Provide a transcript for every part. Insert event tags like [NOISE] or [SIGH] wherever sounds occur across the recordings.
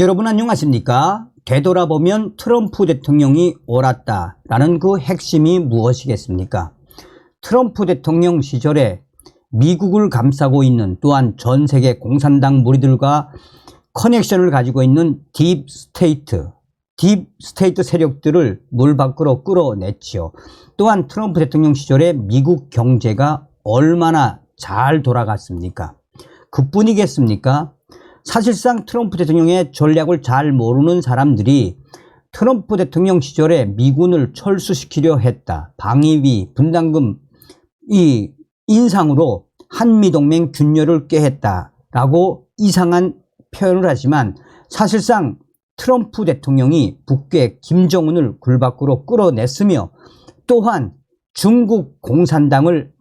여러분 안녕하십니까? 되돌아보면 트럼프 대통령이 옳았다 라는 그 핵심이 무엇이겠습니까? 트럼프 대통령 시절에 미국을 감싸고 있는 또한 전 세계 공산당 무리들과 커넥션을 가지고 있는 딥 스테이트, 딥 스테이트 세력들을 물 밖으로 끌어냈지요. 또한 트럼프 대통령 시절에 미국 경제가 얼마나 잘 돌아갔습니까? 그뿐이겠습니까? 사실상 트럼프 대통령의 전략을 잘 모르는 사람들이 트럼프 대통령 시절에 미군을 철수시키려 했다. 방위비, 분담금 이 인상으로 한미동맹 균열을 깨했다 라고 이상한 표현을 하지만 사실상 트럼프 대통령이 북괴 김정은을 굴 밖으로 끌어냈으며 또한 중국 공산당을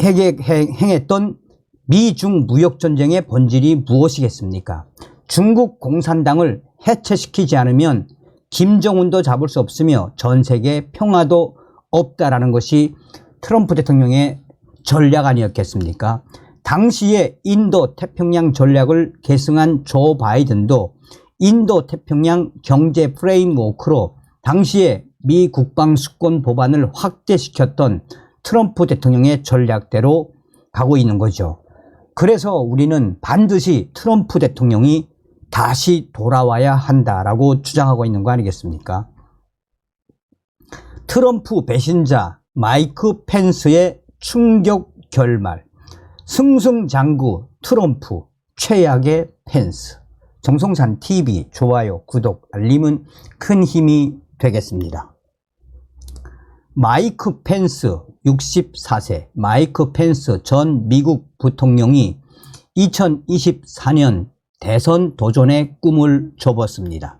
행했던 미중 무역전쟁의 본질이 무엇이겠습니까? 중국 공산당을 해체시키지 않으면 김정은도 잡을 수 없으며 전 세계 평화도 없다라는 것이 트럼프 대통령의 전략 아니었겠습니까? 당시에 인도 태평양 전략을 계승한 조 바이든도 인도 태평양 경제 프레임워크로 당시에 미 국방 수권 법안을 확대시켰던 트럼프 대통령의 전략대로 가고 있는 거죠. 그래서 우리는 반드시 트럼프 대통령이 다시 돌아와야 한다라고 주장하고 있는 거 아니겠습니까? 트럼프 배신자 마이크 펜스의 충격 결말 승승장구 트럼프 최악의 펜스 정성산 TV 좋아요 구독 알림은 큰 힘이 되겠습니다. 마이크 펜스 64세 마이크 펜스 전 미국 부통령이 2024년 대선 도전의 꿈을 접었습니다.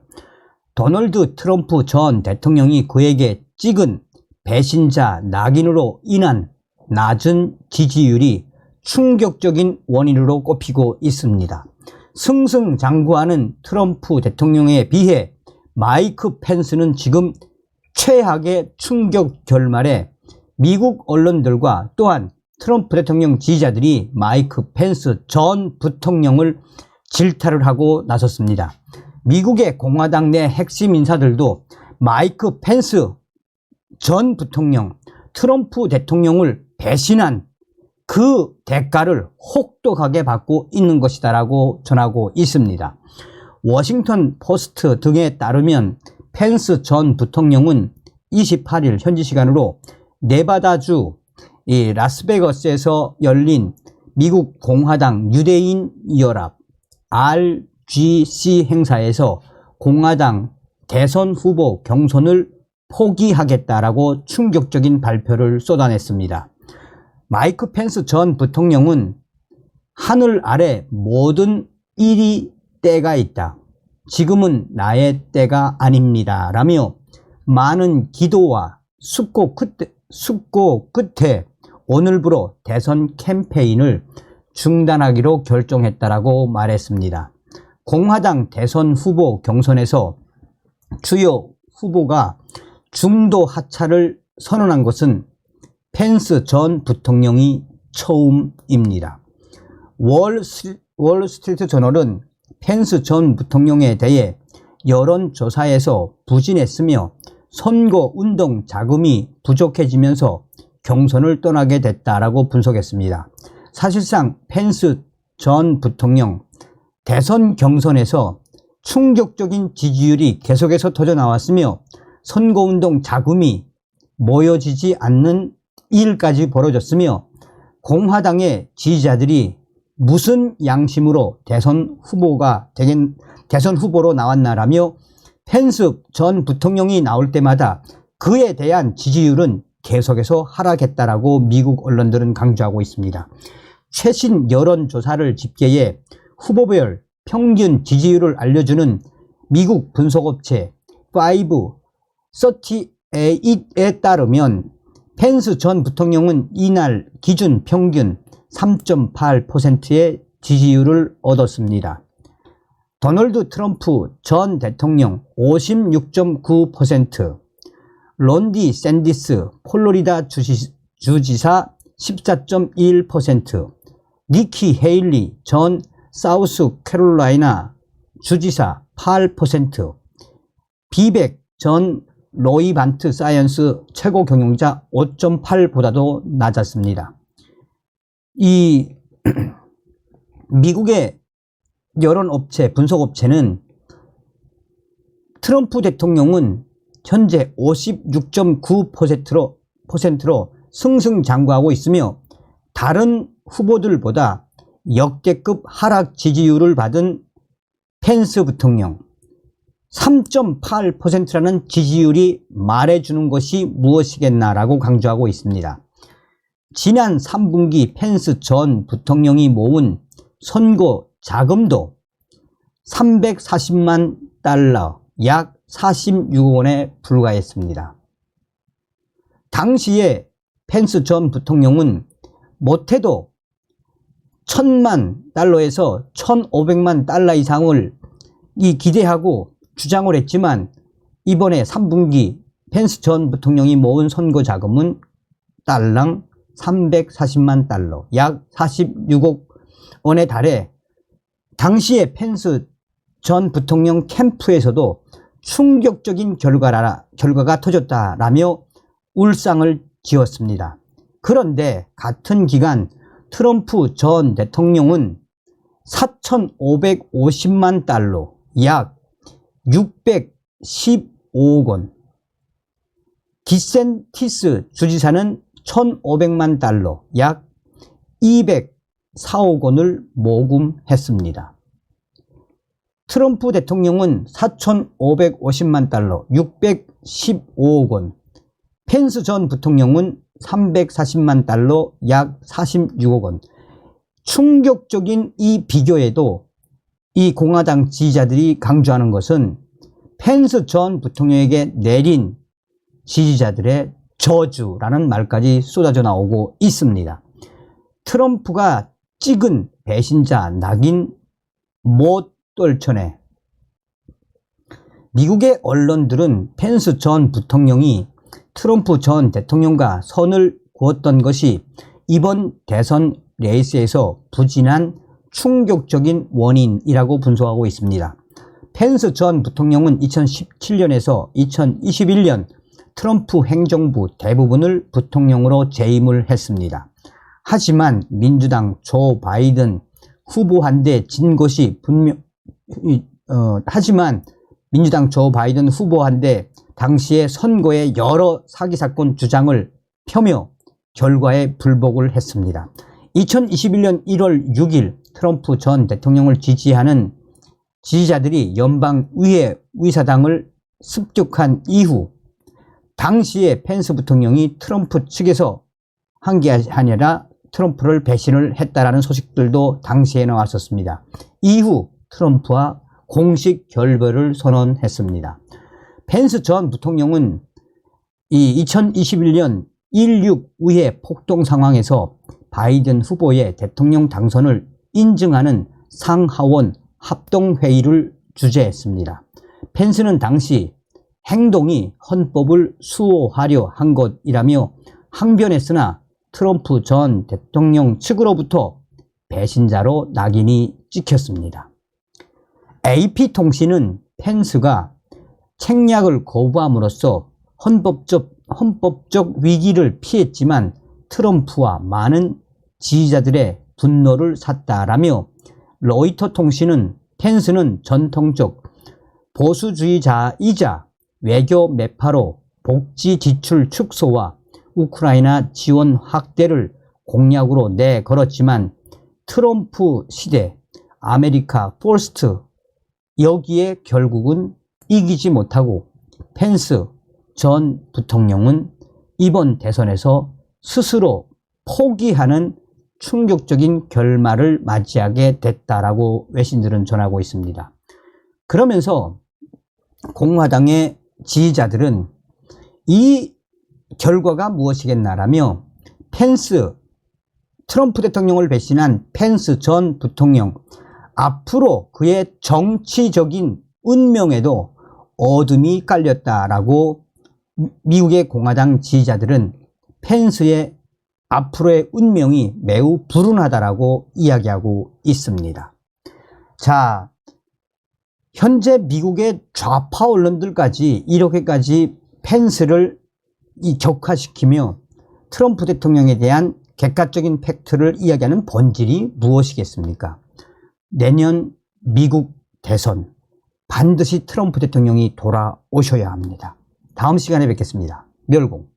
도널드 트럼프 전 대통령이 그에게 찍은 배신자 낙인으로 인한 낮은 지지율이 충격적인 원인으로 꼽히고 있습니다. 승승장구하는 트럼프 대통령에 비해 마이크 펜스는 지금 최악의 충격 결말에 미국 언론들과 또한 트럼프 대통령 지지자들이 마이크 펜스 전 부통령을 질타를 하고 나섰습니다. 미국의 공화당 내 핵심 인사들도 마이크 펜스 전 부통령, 트럼프 대통령을 배신한 그 대가를 혹독하게 받고 있는 것이다라고 전하고 있습니다. 워싱턴 포스트 등에 따르면 펜스 전 부통령은 28일 현지 시간으로 네바다주 이 라스베거스에서 열린 미국 공화당 유대인 연합 RGC 행사에서 공화당 대선 후보 경선을 포기하겠다라고 충격적인 발표를 쏟아냈습니다. 마이크 펜스 전 부통령은 하늘 아래 모든 일이 때가 있다. 지금은 나의 때가 아닙니다. 라며 많은 기도와 숙고 끝에, 숙고 끝에 오늘부로 대선 캠페인을 중단하기로 결정했다라고 말했습니다. 공화당 대선 후보 경선에서 주요 후보가 중도 하차를 선언한 것은 펜스 전 부통령이 처음입니다. 월스트리트, 저널은 펜스 전 부통령에 대해 여론조사에서 부진했으며 선거 운동 자금이 부족해지면서 경선을 떠나게 됐다라고 분석했습니다. 사실상 펜스 전 부통령 대선 경선에서 충격적인 지지율이 계속해서 터져 나왔으며 선거운동 자금이 모여지지 않는 일까지 벌어졌으며 공화당의 지지자들이 무슨 양심으로 대선 후보가 되긴 대선 후보로 나왔나라며 펜스 전 부통령이 나올 때마다 그에 대한 지지율은 계속해서 하락했다라고 미국 언론들은 강조하고 있습니다. 최신 여론조사를 집계해 후보별 평균 지지율을 알려주는 미국 분석업체 5 38에 따르면 펜스 전 부통령은 이날 기준 평균 3.8%의 지지율을 얻었습니다. 도널드 트럼프 전 대통령 56.9%, 론디 샌디스 폴로리다 주시, 주지사 14.1%, 니키 헤일리 전 사우스 캐롤라이나 주지사 8%, 비백 전 로이반트 사이언스 최고 경영자 5.8보다도 낮았습니다. 이 [CLEARS THROAT] 미국의 여론업체, 분석업체는 트럼프 대통령은 현재 56.9%로 퍼센트로 승승장구하고 있으며 다른 후보들보다 역대급 하락 지지율을 받은 펜스 부통령 3.8%라는 지지율이 말해주는 것이 무엇이겠나라고 강조하고 있습니다. 지난 3분기 펜스 전 부통령이 모은 선거 자금도 340만 달러, 약 46억 원에 불과했습니다. 당시에 펜스 전 부통령은 못해도 1000만 달러에서 1500만 달러 이상을 이 기대하고 주장을 했지만 이번에 3분기 펜스 전 부통령이 모은 선거 자금은 달랑 340만 달러, 약 46억 원에 달해 당시에 펜스 전 부통령 캠프에서도 충격적인 결과라, 결과가 터졌다라며 울상을 지었습니다. 그런데 같은 기간 트럼프 전 대통령은 4,550만 달러, 약 615억 원, 디센티스 주지사는 1,500만 달러, 약 204억 원을 모금했습니다. 트럼프 대통령은 4,550만 달러, 615억 원, 펜스 전 부통령은 340만 달러, 약 46억 원. 충격적인 이 비교에도 이 공화당 지지자들이 강조하는 것은 펜스 전 부통령에게 내린 지지자들의 저주라는 말까지 쏟아져 나오고 있습니다. 트럼프가 찍은 배신자 낙인 못 떨쳐내. 미국의 언론들은 펜스 전 부통령이 트럼프 전 대통령과 선을 그었던 것이 이번 대선 레이스에서 부진한 충격적인 원인이라고 분석하고 있습니다. 펜스 전 부통령은 2017년에서 2021년 트럼프 행정부 대부분을 부통령으로 재임을 했습니다. 하지만 민주당 조 바이든 후보한테 진 것이 분명, 어, 하지만 민주당 조 바이든 후보한테 당시의 선거의 여러 사기 사건 주장을 펴며 결과에 불복을 했습니다. 2021년 1월 6일 트럼프 전 대통령을 지지하는 지지자들이 연방의회 의사당을 습격한 이후 당시에 펜스 부통령이 트럼프 측에서 한게 아니라 트럼프를 배신을 했다라는 소식들도 당시에 나왔었습니다. 이후 트럼프와 공식 결별을 선언했습니다. 펜스 전 부통령은 이 2021년 16 의회 폭동 상황에서 바이든 후보의 대통령 당선을 인증하는 상하원 합동회의를 주재했습니다. 펜스는 당시 행동이 헌법을 수호하려 한 것이라며 항변했으나 트럼프 전 대통령 측으로부터 배신자로 낙인이 찍혔습니다. AP통신은 펜스가 책략을 거부함으로써 헌법적, 헌법적 위기를 피했지만 트럼프와 많은 지지자들의 분노를 샀다라며 로이터 통신은 펜스는 전통적 보수주의자이자 외교 매파로 복지 지출 축소와 우크라이나 지원 확대를 공약으로 내걸었지만 트럼프 시대 아메리카 포스트 여기에 결국은 이기지 못하고 펜스 전 부통령은 이번 대선에서 스스로 포기하는 충격적인 결말을 맞이하게 됐다라고 외신들은 전하고 있습니다. 그러면서 공화당의 지지자들은 이 결과가 무엇이겠나라며 펜스 트럼프 대통령을 배신한 펜스 전 부통령 앞으로 그의 정치적인 운명에도 어둠이 깔렸다라고 미국의 공화당 지지자들은 펜스의 앞으로의 운명이 매우 불운하다라고 이야기하고 있습니다. 자, 현재 미국의 좌파 언론들까지 이렇게까지 펜스를 이 격화시키며 트럼프 대통령에 대한 객관적인 팩트를 이야기하는 본질이 무엇이겠습니까? 내년 미국 대선 반드시 트럼프 대통령이 돌아오셔야 합니다. 다음 시간에 뵙겠습니다. 멸공.